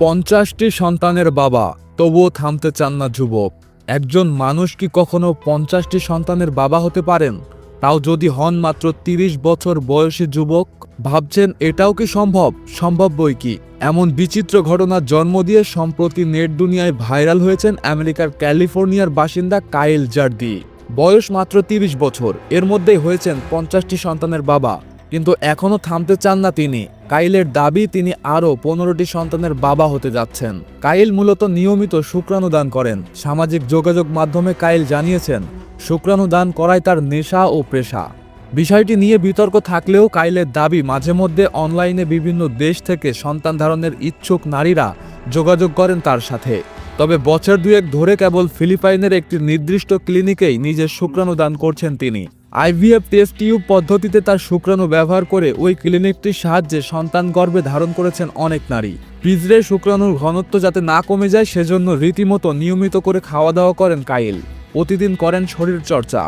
পঞ্চাশটি সন্তানের বাবা, তবুও থামতে চান না যুবক। একজন মানুষ কি কখনো পঞ্চাশটি সন্তানের বাবা হতে পারেন? তাও যদি হন মাত্র তিরিশ বছর বয়সী যুবক, ভাবছেন এটাও কি সম্ভব? সম্ভব বই কি? এমন বিচিত্র ঘটনার জন্ম দিয়ে সম্প্রতি নেট দুনিয়ায় ভাইরাল হয়েছেন আমেরিকার ক্যালিফোর্নিয়ার বাসিন্দা কাইল জার্দি। বয়স মাত্র তিরিশ বছর, এর মধ্যেই হয়েছেন পঞ্চাশটি সন্তানের বাবা। কিন্তু এখনও থামতে চান না তিনি। কাইলের দাবি, তিনি আরও পনেরোটি সন্তানের বাবা হতে যাচ্ছেন। কাইল মূলত নিয়মিত শুক্রাণু দান করেন। সামাজিক যোগাযোগ মাধ্যমে কাইল জানিয়েছেন শুক্রাণু দান করাই তার নেশা ও পেশা। বিষয়টি নিয়ে বিতর্ক থাকলেও কাইলের দাবি, মাঝে মধ্যে অনলাইনে বিভিন্ন দেশ থেকে সন্তান ধারণের ইচ্ছুক নারীরা যোগাযোগ করেন তার সাথে। তবে বছর দুয়েক ধরে কেবল ফিলিপাইনের একটি নির্দিষ্ট ক্লিনিকেই নিজের শুক্রাণু দান করছেন তিনি। আইভিএফ টেস্ট টিউব পদ্ধতিতে তার শুক্রাণু ব্যবহার করে ওই ক্লিনিকটির সাহায্যে সন্তান গর্ভে ধারণ করেছেন অনেক নারী। পিঁজরে শুক্রাণুর ঘনত্ব যাতে না কমে যায়, সেজন্য রীতিমতো নিয়মিত করে খাওয়া দাওয়া করেন কাইল। প্রতিদিন করেন শরীর চর্চা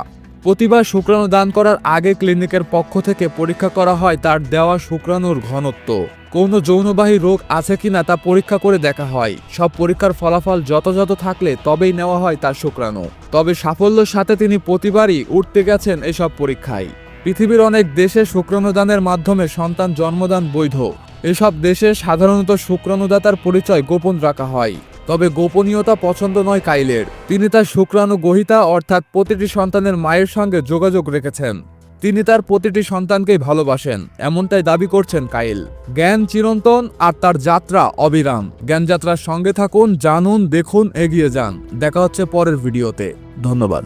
প্রতিবার শুক্রাণু দান করার আগে ক্লিনিকের পক্ষ থেকে পরীক্ষা করা হয় তার দেওয়া শুক্রাণুর ঘনত্ব। কোনো যৌনবাহী রোগ আছে কিনা তা পরীক্ষা করে দেখা হয়। সব পরীক্ষার ফলাফল যথাযথ থাকলে তবেই নেওয়া হয় তার শুক্রাণু। তবে সাফল্যের সাথে তিনি প্রতিবারই উঠতে গেছেন এসব পরীক্ষায়। পৃথিবীর অনেক দেশে শুক্রাণুদানের মাধ্যমে সন্তান জন্মদান বৈধ। এসব দেশে সাধারণত শুক্রাণুদাতার পরিচয় গোপন রাখা হয়। তবে গোপনীয়তা পছন্দ নয় কাইলের। তিনি তার শুক্রাণু গহিতা অর্থাৎ প্রতিটি সন্তানের মায়ের সঙ্গে যোগাযোগ রেখেছেন। তিনি তার প্রতিটি সন্তানকেই ভালোবাসেন, এমনটাই দাবি করছেন কাইল। জ্ঞান চিরন্তন আর তার যাত্রা অবিরাম। জ্ঞানযাত্রার সঙ্গে থাকুন, জানুন, দেখুন, এগিয়ে যান। দেখা হচ্ছে পরের ভিডিওতে। ধন্যবাদ।